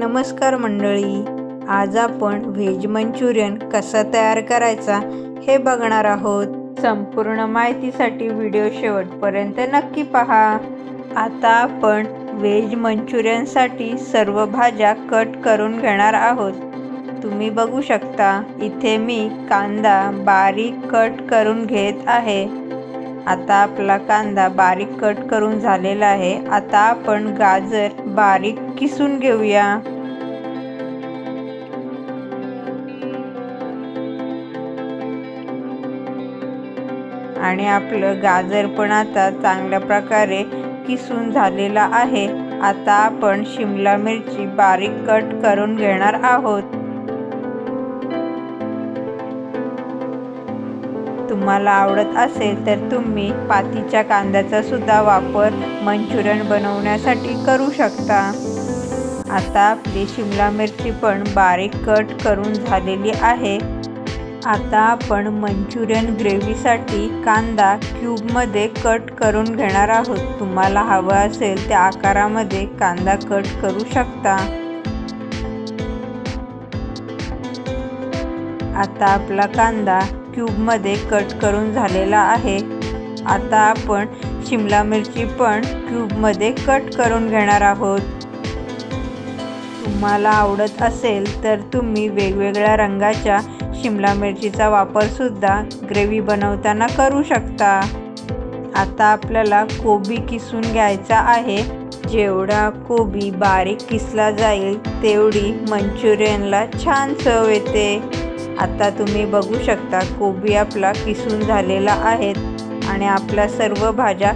नमस्कार मंडळी. आज आपण व्हेज मंचुरियन कसा तयार करायचा हे बघणार आहोत. संपूर्ण माहितीसाठी व्हिडिओ शेवटपर्यंत नक्की पहा. आता आपण व्हेज मंचुरियनसाठी सर्व भाज्या कट करून घेणार आहोत. तुम्ही बघू शकता इथे मी कांदा बारीक कट करून घेत आहे. आता आपला कांदा बारीक कट करून झालेला आहे. आता आपण गाजर बारीक किसून घेऊया. आणि आपलं गाजर पण आता चांगल्या प्रकारे किसून झालेला आहे. आता आपण शिमला मिरची बारीक कट करून घेणार आहोत. तुम्हाला आवडत असेल तर तुम्ही पातीच्या कांद्याचा सुद्धा वापर मंचुरियन बनवण्यासाठी करू शकता. आता आपली शिमला मिरची पण बारीक कट करून झालेली आहे. आता आपण मंचुरियन ग्रेव्हीसाठी कांदा क्यूबमध्ये कट करून घेणार आहोत. तुम्हाला हवं असेल त्या आकारामध्ये कांदा कट करू शकता. आता आपला कांदा क्यूबमध्ये कट करून झालेला आहे. आता आपण शिमला मिरची पण क्यूबमध्ये कट करून घेणार आहोत. तुम्हाला आवडत असेल तर तुम्ही वेगवेगळ्या रंगाच्या शिमला मिरचीचा वापरसुद्धा ग्रेव्ही बनवताना करू शकता. आता आपल्याला कोबी किसून घ्यायचा आहे. जेवढा कोबी बारीक किसला जाईल तेवढी मंचुरियनला छान चव येते. आता तुम्ही बघू शकता कोबी आपला किसून झालेला आहेत आणि आपल्या सर्व भाज्या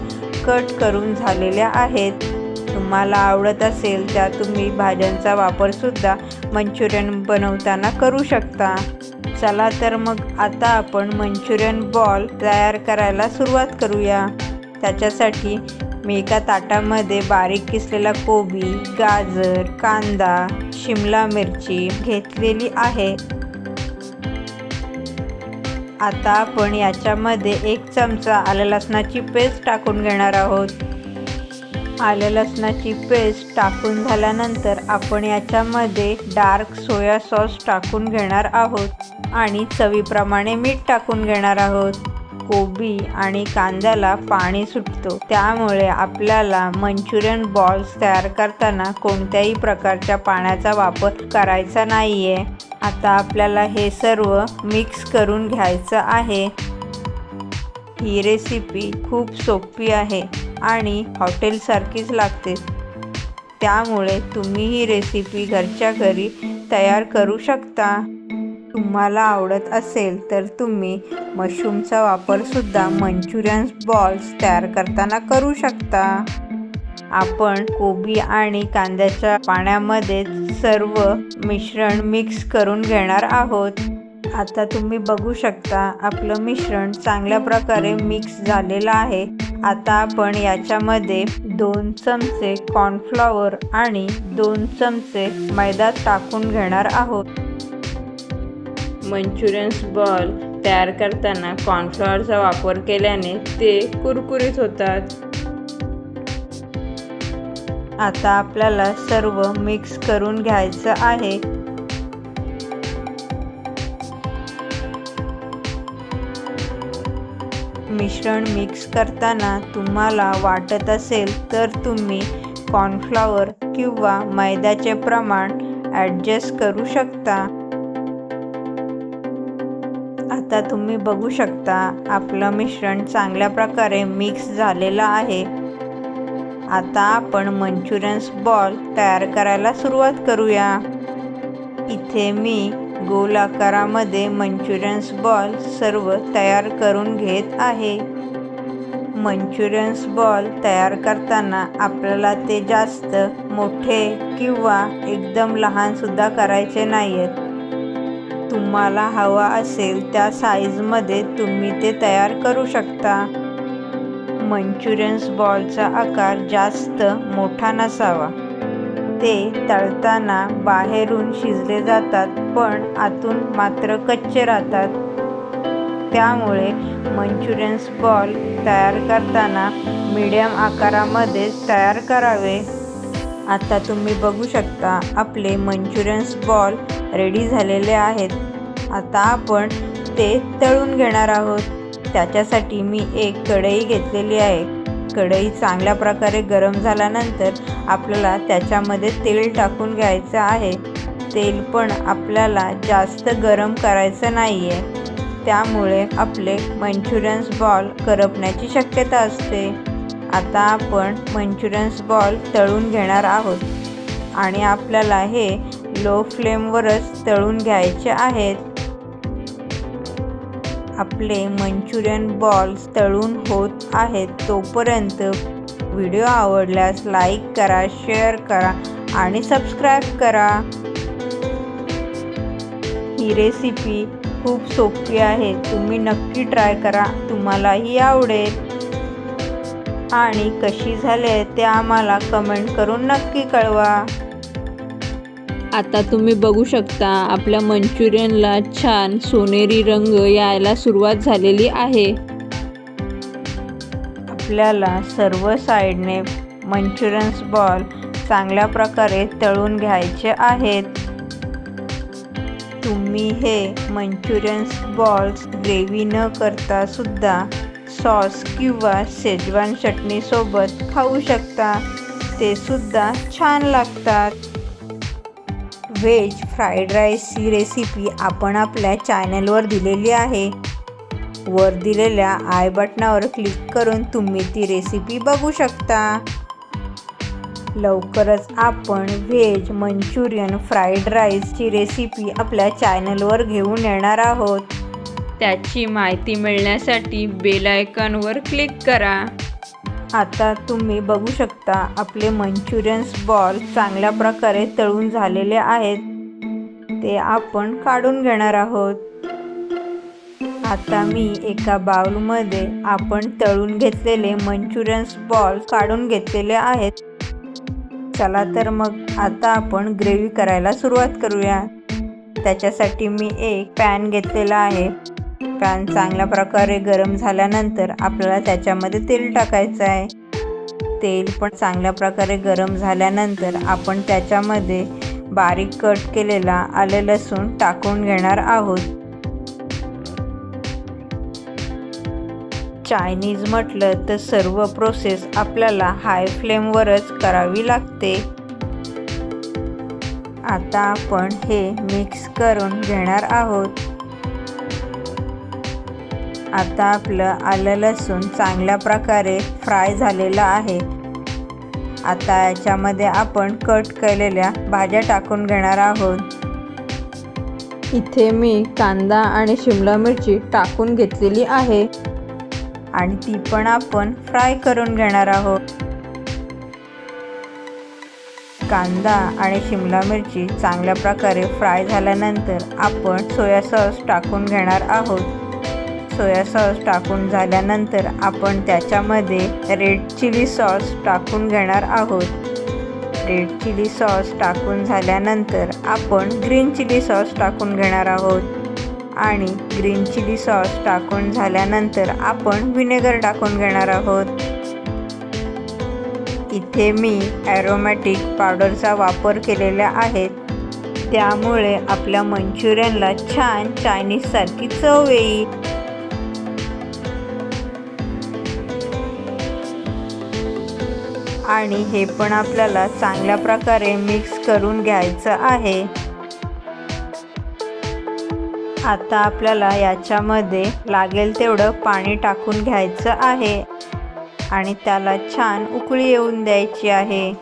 कट करून झालेल्या आहेत. तुम्हाला आवडत असेल त्या तुम्ही भाज्यांचा वापरसुद्धा मंचुरियन बनवताना करू शकता. चला तर मग आता आपण मंचुरियन बॉल तयार करायला सुरुवात करूया. त्याच्यासाठी मी एका ताटामध्ये बारीक किसलेला कोबी गाजर कांदा शिमला मिरची घेतलेली आहे. आता आपण याच्यामध्ये एक चमचा आलं लसणाची पेस्ट टाकून घेणार आहोत. आलं लसणाची पेस्ट टाकून झाल्यानंतर आपण याच्यामध्ये डार्क सोया सॉस टाकून घेणार आहोत आणि चवीप्रमाणे मीठ टाकून घेणार आहोत. कोबी आणि कांद्याला पाणी सुटतो. त्यामुळे आपल्याला मंचुरियन बॉल्स तयार करताना कोणत्याही प्रकारच्या पाण्याचा वापर करायचा नाही आहे आता आपल्याला हे सर्व मिक्स करून घ्यायचं आहे. ही रेसिपी खूप सोपी आहे. आणि हॉटेलसारखीच लागते. त्यामुळे तुम्ही ही रेसिपी घरच्या घरी तयार करू शकता. तुम्हाला आवडत असेल तर तुम्ही मशरूमचा वापरसुद्धा मंचुरियन्स बॉल्स तयार करताना करू शकता. आपण कोबी आणि कांद्याच्या पाण्यामध्ये सर्व मिश्रण मिक्स करून घेणार आहोत. आता तुम्ही बघू शकता आपलं मिश्रण चांगल्या प्रकारे मिक्स झालेलं आहे. आता आपण याच्यामध्ये दोन चमचे कॉर्नफ्लॉवर आणि दोन चमचे मैदा टाकून घेणार आहोत. मंचुरियन्स बॉल तयार करताना कॉर्नफ्लॉवरचा वापर केल्याने ते कुरकुरीत होतात. आता आपल्याला सर्व मिक्स करून घ्यायचं आहे. मिश्रण मिक्स करताना तुम्हाला वाटत असेल तर तुम्ही कॉर्नफ्लॉवर किंवा मैद्याचे प्रमाण ॲडजस्ट करू शकता. आता तुम्ही बघू शकता आपलं मिश्रण चांगल्या प्रकारे मिक्स झालेलं आहे. आता आपण मंचुरियन्स बॉल तयार करायला सुरुवात करूया. इथे मी गोल आकारामध्ये मंचुरियन्स बॉल सर्व तयार करून घेत आहे. मंचुरियन्स बॉल तयार करताना आपल्याला ते जास्त मोठे किंवा एकदम लहानसुद्धा करायचे नाही आहेत तुम्हाला हवा असेल त्या साईजमध्ये तुम्ही ते तयार करू शकता. मंचुरियन्स बॉलचा आकार जास्त मोठा नसावा. ते तळताना बाहेरून शिजले जातात पण आतून मात्र कच्चे राहतात. त्यामुळे मंचुरियन्स बॉल तयार करताना मीडियम आकारामध्ये तयार करावे. आता तुम्ही बघू शकता आपले मंचुरियन्स बॉल रेडी झालेले आहेत. आता आपण ते तळून घेणार आहोत. त्याच्यासाठी मी एक कढई घेतलेली आहे. कढई चांगल्या प्रकारे गरम झाल्यानंतर आपल्याला त्याच्यामध्ये तेल टाकून घ्यायचं आहे. तेल पण आपल्याला जास्त गरम करायचं नाही आहे त्यामुळे आपले मंचुरियन्स बॉल करपण्याची शक्यता असते. आता आपण मंचुरियन्स बॉल तळून घेणार आहोत. आणि आपल्याला हे लो फ्लेमवरच तळून घ्यायचे आहेत. आपले मंचुरियन बॉल्स तळून होत आहेत. तोपर्यंत व्हिडिओ आवडल्यास लाईक करा शेअर करा आणि सबस्क्राईब करा. ही रेसिपी खूप सोपी आहे. तुम्ही नक्की ट्राय करा. तुम्हालाही आवडेल. आणि कशी झाले ते आम्हाला कमेंट करून नक्की कळवा. आता तुम्ही बघू शकता आपल्या मंचुरियनला छान सोनेरी रंग यायला सुरुवात झालेली आहे. आपल्याला सर्व साईडने मंचुरियन्स बॉल चांगल्या प्रकारे तळून घ्यायचे आहेत. तुम्ही हे मंचुरियन्स बॉल्स ग्रेव्ही न करता सुद्धा सॉस किंवा शेजवान चटणीसोबत खाऊ शकता. ते सुद्धा छान लागतात. व्हेज फ्राईड राईसची रेसिपी आपण आपल्या चॅनलवर दिलेली आहे. वर दिलेल्या आय बटनावर क्लिक करून तुम्ही ती रेसिपी बघू शकता. लवकरच आपण व्हेज मंचुरियन फ्राईड राईसची रेसिपी आपल्या चॅनलवर घेऊन येणार आहोत. त्याची माहिती मिळण्यासाठी बेल आयकॉनवर क्लिक करा. आता तुम्ही बघू शकता आपले मंचुरियन्स बॉल चांगल्या प्रकारे तळून झालेले आहेत. ते आपण काढून घेणार आहोत. आता मी एका बाउलमध्ये आपण तळून घेतलेले मंचुरियन्स बॉल काढून घेतलेले आहेत. चला तर मग आता आपण ग्रेव्ही करायला सुरुवात करूया. त्याच्यासाठी मी एक पॅन घेतलेला आहे. पॅन चांगल्या प्रकारे गरम झाल्यानंतर आपल्याला त्याच्यामध्ये तेल टाकायचं आहे. तेल पण चांगल्या प्रकारे गरम झाल्यानंतर आपण त्याच्यामध्ये बारीक कट केलेला आले लसूण टाकून घेणार आहोत. चायनीज म्हटलं तर सर्व प्रोसेस आपल्याला हाय फ्लेमवरच करावी लागते. आता आपण हे मिक्स करून घेणार आहोत. आता आपलं आलं लसूण चांगल्या प्रकारे फ्राय झालेलं आहे. आता याच्यामध्ये आपण कट केलेल्या भाज्या टाकून घेणार आहोत. इथे मी कांदा आणि शिमला मिरची टाकून घेतलेली आहे. आणि ती पण आपण फ्राय करून घेणार आहोत. कांदा आणि शिमला मिरची चांगल्या प्रकारे फ्राय झाल्यानंतर आपण सोया सॉस टाकून घेणार आहोत. सोया सॉस टाकून झाल्यानंतर आपण त्याच्यामध्ये रेड चिली सॉस टाकून घेणार आहोत. रेड चिली सॉस टाकून झाल्यानंतर आपण ग्रीन चिली सॉस टाकून घेणार आहोत. आणि ग्रीन चिली सॉस टाकून झाल्यानंतर आपण व्हिनेगर टाकून घेणार आहोत. इथे मी ॲरोमॅटिक पावडरचा वापर केलेला आहे त्यामुळे आपल्या मंचुरियनला छान चायनीजसारखी चव येईल. आणि हे पण आपल्याला चांगल्या प्रकारे मिक्स करून घ्यायचं आहे. आता आपल्याला याच्यामध्ये लागेल तेवढं पाणी टाकून घ्यायचं आहे. आणि त्याला छान उकळी येऊन द्यायची आहे.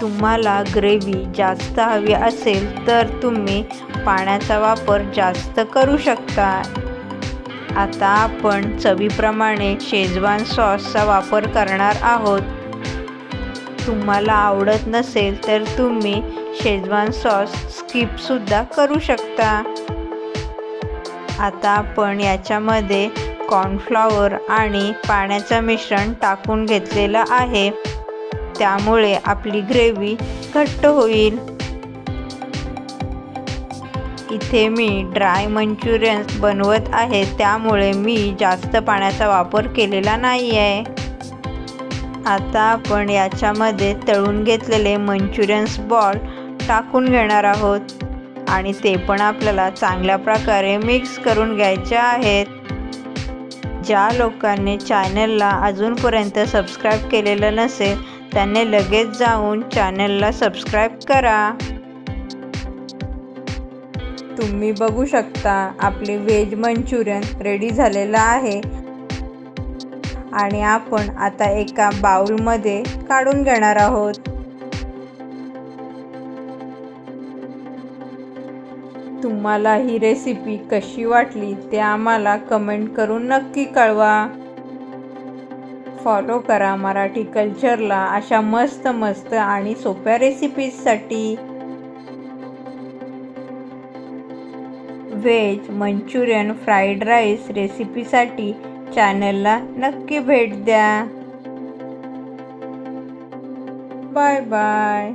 तुम्हाला ग्रेव्ही जास्त हवी असेल तर तुम्ही पाण्याचा वापर जास्त करू शकता. आता आपण चवीप्रमाणे शेजवान सॉसचा वापर करणार आहोत. तुम्हाला आवडत नसेल तर तुम्ही शेजवान सॉस स्किपसुद्धा करू शकता. आता आपण याच्यामध्ये कॉर्नफ्लॉवर आणि पाण्याचं मिश्रण टाकून घेतलेलं आहे. त्यामुळे आपली ग्रेव्ही घट्ट होईल. इथे मी ड्राय मंचुरियन्स बनवत आहे त्यामुळे मी जास्त पाण्याचा वापर केलेला नाही आहे आता आपण याच्यामध्ये तळून घेतलेले मंचुरियन्स बॉल टाकून घेणार आहोत. आणि ते पण आपल्याला चांगल्या प्रकारे मिक्स करून घ्यायचे आहेत. ज्या लोकांनी चॅनलला अजूनपर्यंत सबस्क्राईब केलेलं नसेल त्यांनी लगेच जाऊन चॅनलला सबस्क्राईब करा. तुम्ही बघू शकता आपले व्हेज मंचुरियन रेडी झालेलं आहे. आणि आपण आता एका बाउलमध्ये काढून घेणार आहोत. तुम्हाला ही रेसिपी कशी वाटली ते आम्हाला कमेंट करून नक्की कळवा. फॉलो करा मराठी कल्चरला अशा मस्त मस्त आणि सोप्या रेसिपीजसाठी व्हेज मंचुरियन फ्राईड राईस रेसिपीसाठी चॅनलला नक्की भेट द्या. Bye bye.